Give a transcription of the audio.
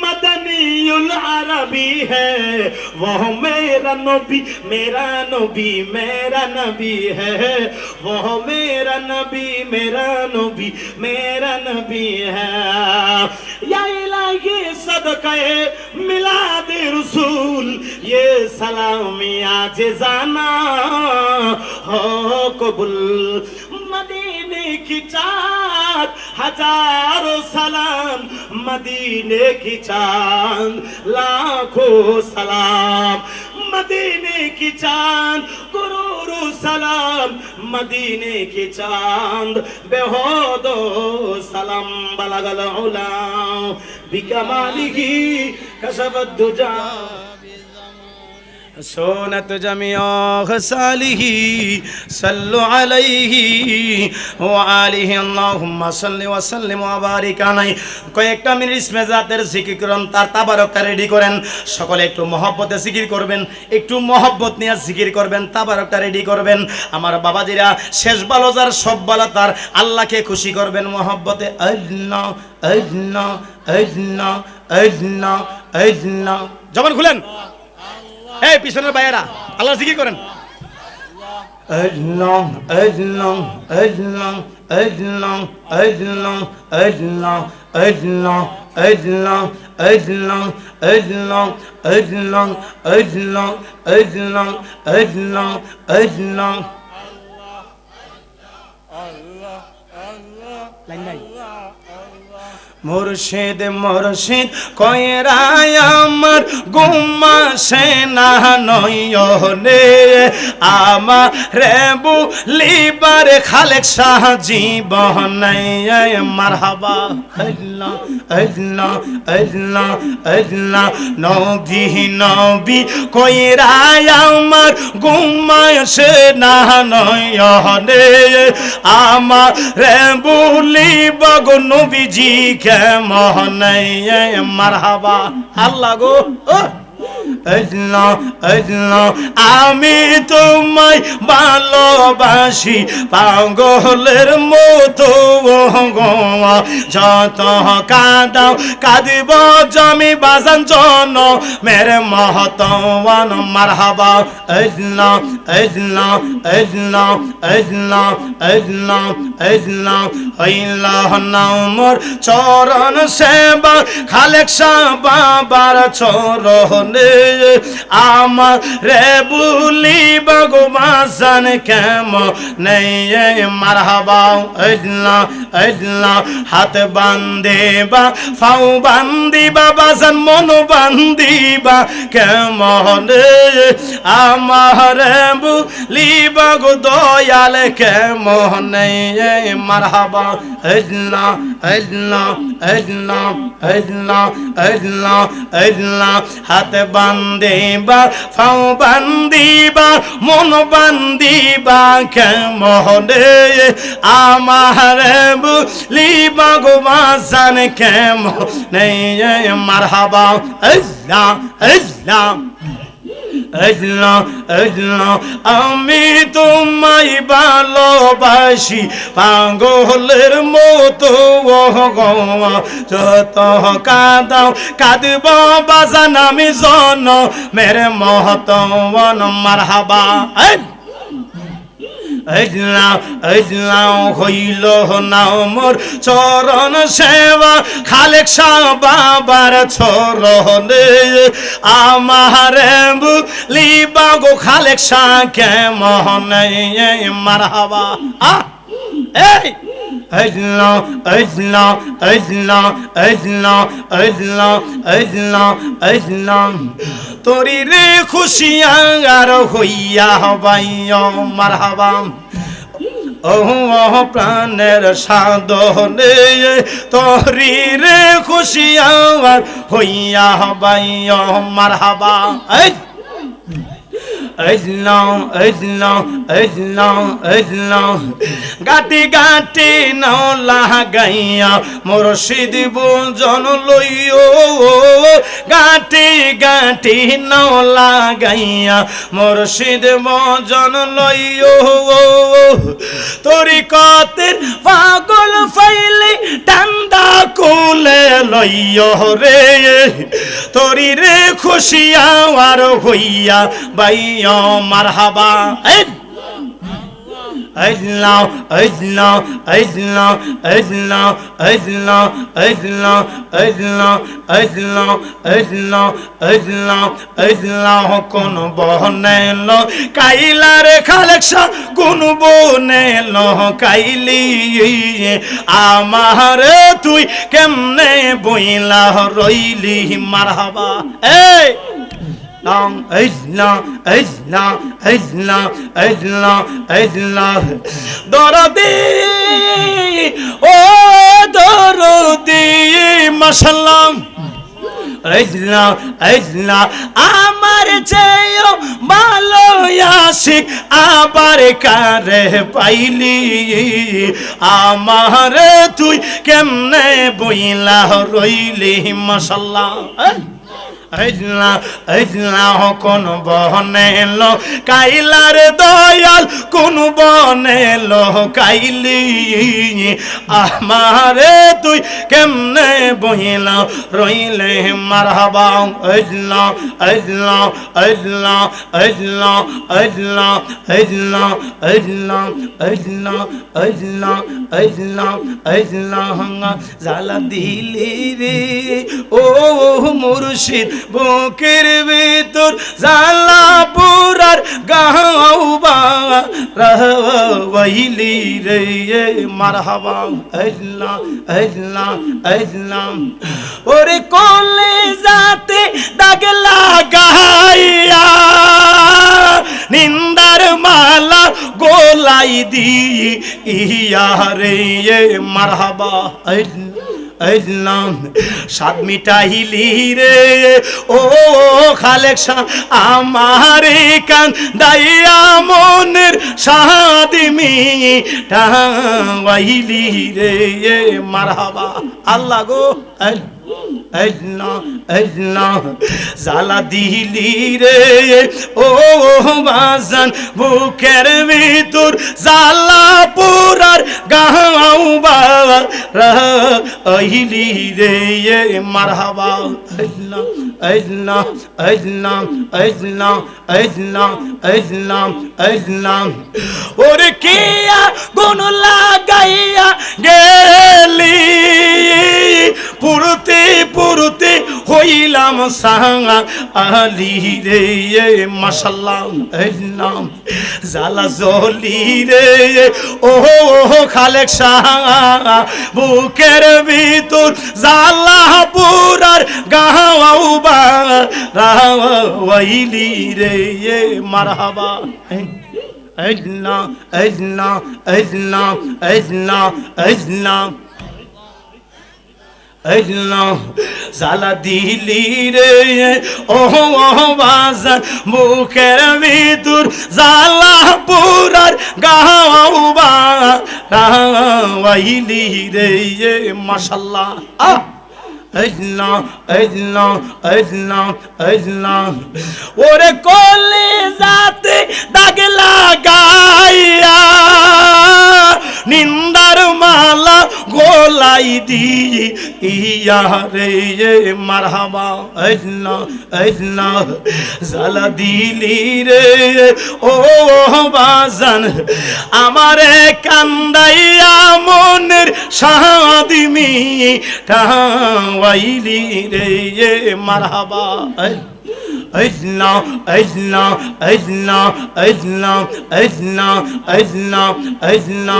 مدنی العربی ہے۔ وہ میرا نبی میرا نبی میرا نبی ہے۔ وہ میرا نبی میرا نبی میرا نبی ہے۔ یا الہی صدقہ ملاد رسول، یہ سلامی آج آجزانہ ہو ہاں، قبول، مدینے کی چاہت۔ হাজারো সালাম মদিনে কি চান? লাখো সালাম মদিনে কি চান? করোড়ো সালাম মদিনে কি চাঁদ বেহদ সালাম বালাগাল বিকামালিহি কসবদ্দুজা سونت جميع خصاله صلوا عليه وآله اللهم صل وسلم وبارك عليه কয়েকটা মিনিট ইসমে জাতের জিকির করুন তার তাবারকটা রেডি করেন সকলে একটু মহব্বতে জিকির করবেন একটু মহব্বত নিয়ে জিকির করবেন তাবারকটা রেডি করবেন আমার বাবাজিরা শেষ বালো যার সব বালা তার আল্লাহকে খুশি করবেন মহব্বতে আল্লাহ আল্লাহ আল্লাহ আল্লাহ আল্লাহ জবান খুলেন এই পিছনের ভাইয়েরা আল্লাহ জিকির করেন আল্লাহ আল্লাহ আল্লাহ আল্লাহ আল্লাহ আল্লাহ আল্লাহ আল্লাহ আল্লাহ আল্লাহ আল্লাহ আল্লাহ আল্লাহ আল্লাহ আল্লাহ মুর্শিদ মুর্শিদ কয়রায় আমার? গুম্মা সেনা নয়নে আমার রেবু লিবার খালেক শাহ জীবন মারহাবা, আল্লাহ আল্লাহ আল্লাহ আল্লাহ। নবী নবী কয়রায় আমার? গুম্মা সেনা নয়নে আমার রেবু লিবাগ জয় মারহাবা আল্লাহ গো আমি তোমায় ভালোবাসি। পাগলের মতো যত কাদাও, কাঁদিব, জমি বাজান জন, মেরে মহতওয়ান, মারহাবা। আল্লাহ আল্লাহ আল্লাহ আল্লাহ আল্লাহ আল্লাহ হইলাহ নামর চরণ সেবা। খালেক বাবার চরণে আমার রে বুলি ভগবাসান কেম নেই মারহাবা? ইল্লা ইল্লা হাত বান্দিবা ফাউ বান্দিবা বাসান মন বান্দিবা কেমন আমার বুলি, ভগো দয়াল কেমন নেই মারহাবা? ইল্লা ইল্লা ইল্লা ইল্লা ইল্লা ইল্লা হাত বা বান্দিবা ফাও বান্দিবা মন বান্দিবা কে মহনে আমার বুলিবা গো বাসান কে মহনে মারহাবা আল্লাহ আল্লাহ আল্লাহ আল্লাহ আমি তোমায় ভালোবাসি। পাগলের মতো যত কাদাও, কাঁদব, বাজান আমি জন। মেরে মহতন মারহাবা। আল্লাহ আল্লাহ হইল না মোর চরণ সেবা খালেক শাহ বাবার ছরণে আমার লিবা গো খালেক শাহ কে মহনে মারহাবা? এই! তোরি রে খুশিয়ার হইয়া হবাইয় মারহাবাম অহ প্রাণের সাধনে তরি রে খুশি আমার হইয়া হবাই মার হাবা আজলাম আজলাম আজলাম আজলাম গাটি গাটি নাও লাগাইয়া মুরশিদ বুজন লইও গাটি গাটি নাও লাগাইয়া মুরশিদ বুজন লইও তোরি কতের পাগল ফাইলে ডান্ডা কুলে লইও রে তোরি রে খুশিয়া আর হইয়া বাইয়া মারহাবা আল্লাহ আল্লাহ আল্লাহ আল্লাহ আল্লাহ আল্লাহ আল্লাহ আল্লাহ আল্লাহ আল্লাহ আল্লাহ কোন বনেল কাইলার কালেকশন কোন বনেল কাইলি আমার তুই কেমনে বইলা রইলি মারহাবা এই long Islam, Islam, Islam, Islam, Islam. দরদি ও দরদি মাসাল্লাম আইজলা আইজলা আমার চেয়েও ভালো আশিক আবার কারে পাইলি আমার তুই কেমনে বইলা রইলি মাসাল্লাহ কোন বনেল কাইলার দয়াল কোন বনেল কাইলি আমারে তুই কেমনে বহিলা রইলে মারহাবা আইজলা আইজলা আইজলা আইজলা আইজলা আইজলা আইজলা আইজলা আইজলা আইজলা হাঙ্গা জালা দিলি রে ও মুর্শিদ বুকের ভিতর জালা পুরার গাওবা রহবাইলি রে মারহাবা, আল্লাহ আল্লাহ আল্লাহ। ওরে কোলে যাতে দাগ লাগাইয়া, নিন্দার মালা গোলাই দি, ইয়া রে মারহাবা, আল্লাহ। সাত মিটাইলি রে। ও খালেক শাহ আমার কান দাইয়া মনের সাদিমি টাইলি রে। মারহাবা, আল্লাহ গো। জালা দিলি রে। ও বাজান, বুকের ভিতর জালা পুরার গাও বাবা আহিলি রে মারহাবা আজনা আজনা আজনা আজনা আজনা আজনা আজনা ওরে কে গুণ লাগাইয়া গেলি নাম সাহা আলি রে মাসাল্লাম নাম। জালা জলি রে, ও খালেক সাহা বুকের ভিতর জালা পুরার গাহাও বা রাওয়াইলি রে মারহাবা। عدنا عدنا عدنا عدنا عدنا জালা দিলি মুখের ভিতর জালা পুরার রাওয়াইলি রে, মাশাল্লাহ। আহ আজনা আজনা আজনা ওরে কলে জ্বালাই দিয়ে ইয়া রে মারহাবা আল্লাহ আল্লাহ জ্বালা দিলি রে ও বাজান আমারে কান্দাইয়া মনের সাদি মিঠাইলি রে মারহাবা اجنا اجنا اجنا اجنا اجنا اجنا اجنا